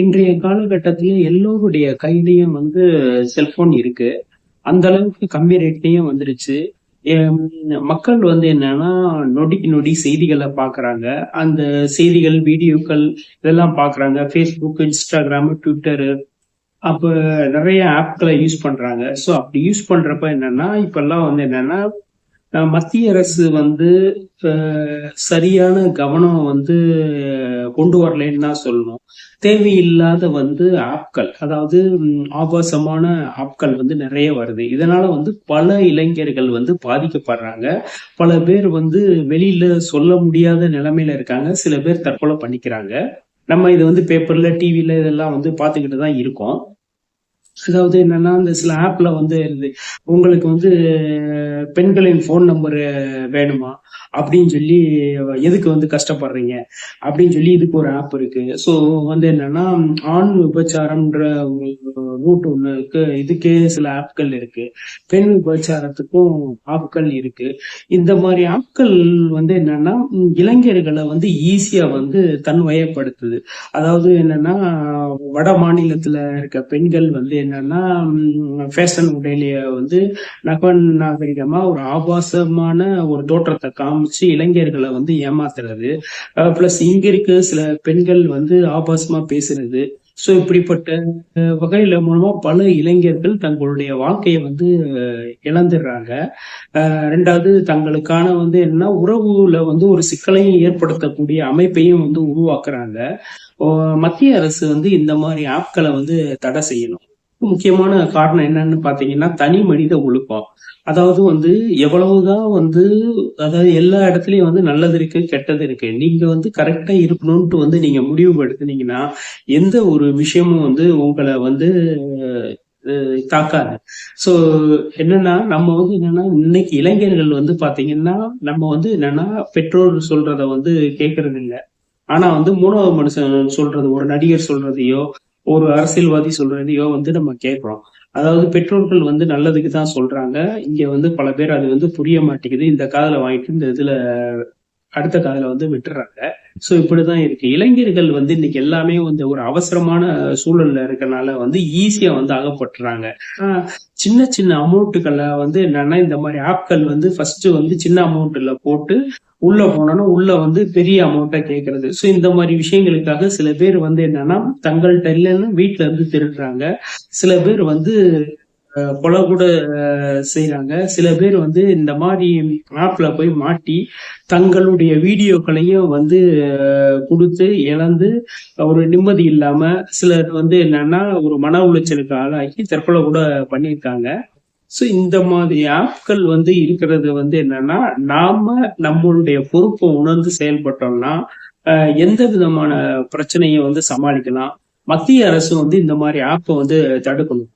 இன்றைய காலகட்டத்தில எல்லோருடைய கையிலையும் வந்து செல்போன் இருக்கு. அந்த அளவுக்கு கம்மி ரேட்லயும் வந்துருச்சு. மக்கள் வந்து என்னன்னா, நொடிக்கு நொடி செய்திகளை பார்க்குறாங்க. அந்த செய்திகள், வீடியோக்கள் இதெல்லாம் பார்க்குறாங்க. ஃபேஸ்புக் இன்ஸ்டாகிராம் ட்விட்டரு அப்போ நிறைய ஆப்களை யூஸ் பண்றாங்க. ஸோ அப்படி யூஸ் பண்றப்ப என்னன்னா, இப்பெல்லாம் வந்து என்னன்னா, மத்திய அரசு வந்து சரியான கவனம் வந்து கொண்டு வரலைன்னு தான் சொல்லணும். தேவையில்லாத வந்து ஆப்கள், அதாவது ஆபாசமான ஆப்கள் வந்து நிறைய வருது. இதனால வந்து பல இளைஞர்கள் வந்து பாதிக்கப்படுறாங்க. பல பேர் வந்து வெளியில சொல்ல முடியாத நிலைமையில இருக்காங்க. சில பேர் தற்கொலை பண்ணிக்கிறாங்க. நம்ம இதை வந்து பேப்பர்ல, டிவில இதெல்லாம் வந்து பார்த்துக்கிட்டு தான் இருக்கோம். அதாவது என்னன்னா, இந்த சில ஆப்ல வந்து இருந்து உங்களுக்கு வந்து பெண்களின் ஃபோன் நம்பரு வேணுமா? அப்படின்னு சொல்லி எதுக்கு வந்து கஷ்டப்படுறீங்க? அப்படின்னு சொல்லி இதுக்கு ஒரு ஆப் இருக்கு. ஸோ வந்து என்னன்னா, ஆண் விபச்சாரம்ன்ற ரூட் ஒண்ணு இதுக்கே சில ஆப்கள் இருக்கு. பெண் விபச்சாரத்துக்கும் ஆப்கள் இருக்கு. இந்த மாதிரி ஆப்கள் வந்து என்னன்னா, இளைஞர்களை வந்து ஈஸியா வந்து தன்வயப்படுத்துது. அதாவது என்னன்னா, வட மாநிலத்துல இருக்க பெண்கள் வந்து என்னன்னா, ஃபேஷன் உடையிலேயே வந்து நகன் நாகரிகமா ஒரு ஆபாசமான ஒரு தோற்றத்தை காமிச்சு இளைஞர்களை வந்து ஏமாத்துறது. பிளஸ் இங்க இருக்க சில பெண்கள் வந்து ஆபாசமா பேசுறது. ஸோ இப்படிப்பட்ட வகையில் வகையில மூலமா பல இளைஞர்கள் தங்களுடைய வாழ்க்கையை வந்து இழந்துடுறாங்க. ரெண்டாவது தங்களுக்கான வந்து என்னன்னா, உறவுல வந்து ஒரு சிக்கலையும் ஏற்படுத்தக்கூடிய அமைப்பையும் வந்து உருவாக்குறாங்க. மத்திய அரசு வந்து இந்த மாதிரி ஆப்களை வந்து தடை செய்யணும். முக்கியமான காரணம் என்னன்னு பாத்தீங்கன்னா தனி மனித ஒழுக்கம். அதாவது வந்து எவ்வளவுதான் வந்து அதாவது எல்லா இடத்துலயும் வந்து நல்லது இருக்கு, கெட்டது இருக்கு. நீங்க வந்து கரெக்டா இருக்கணும்ட்டு வந்து நீங்க முடிவு எடுத்தீங்கன்னா, எந்த ஒரு விஷயமும் வந்து உங்கள வந்து தாக்காது. ஸோ என்னன்னா, நம்ம வந்து என்னன்னா, இன்னைக்கு இளைஞர்கள் வந்து பாத்தீங்கன்னா நம்ம வந்து என்னன்னா, பெற்றோர் சொல்றத வந்து கேட்கறதில்ல. ஆனா வந்து மூணாவது மனுஷன் சொல்றது, ஒரு நடிகர் சொல்றதையோ, ஒரு அரசியல்வாதி சொல்றதையோ வந்து நம்ம கேட்கிறோம். அதாவது பெற்றோர்கள் வந்து நல்லதுக்கு தான் சொல்றாங்க. இங்க வந்து பல பேர் அது வந்து புரிய மாட்டேங்குது. இந்த காதல வாங்கிட்டு இந்த இதுல அடுத்த காதல வந்து விட்டுறாங்க ஸோ இப்படிதான் இருக்கு. இளைஞர்கள் வந்து இன்னைக்கு எல்லாமே வந்து ஒரு அவசரமான சூழல்ல இருக்கனால வந்து ஈஸியா வந்து அகப்பட்டுறாங்க. சின்ன சின்ன அமௌண்ட்டுகளை வந்து என்னன்னா, இந்த மாதிரி ஆப்கள் வந்து ஃபர்ஸ்ட் வந்து சின்ன அமௌண்ட்ல போட்டு உள்ள போனோனே, உள்ள வந்து பெரிய அமௌண்ட்டா கேட்கறது. ஸோ இந்த மாதிரி விஷயங்களுக்காக சில பேர் வந்து என்னன்னா, தங்கள்கிட்ட இல்லைன்னு வீட்டுல இருந்து திருடுறாங்க. சில பேர் வந்து கொலை கூட செய்யறாங்க சில பேர் வந்து இந்த மாதிரி ஆப்ல போய் மாட்டி, தங்களுடைய வீடியோக்களையும் வந்து கொடுத்து இழந்து, ஒரு நிம்மதி இல்லாம, சிலர் வந்து என்னன்னா, ஒரு மன உளைச்சலுக்கு ஆளாகி தற்கொலை கூட பண்ணியிருக்காங்க. ஸோ இந்த மாதிரி ஆப்கள் வந்து இருக்கிறது வந்து என்னன்னா, நாம நம்மளுடைய பொறுப்பை உணர்ந்து செயல்பட்டோம்னா, எந்த விதமான பிரச்சனையும் வந்து சமாளிக்கலாம். மத்திய அரசு வந்து இந்த மாதிரி ஆப்ப வந்து தடுக்கணும்.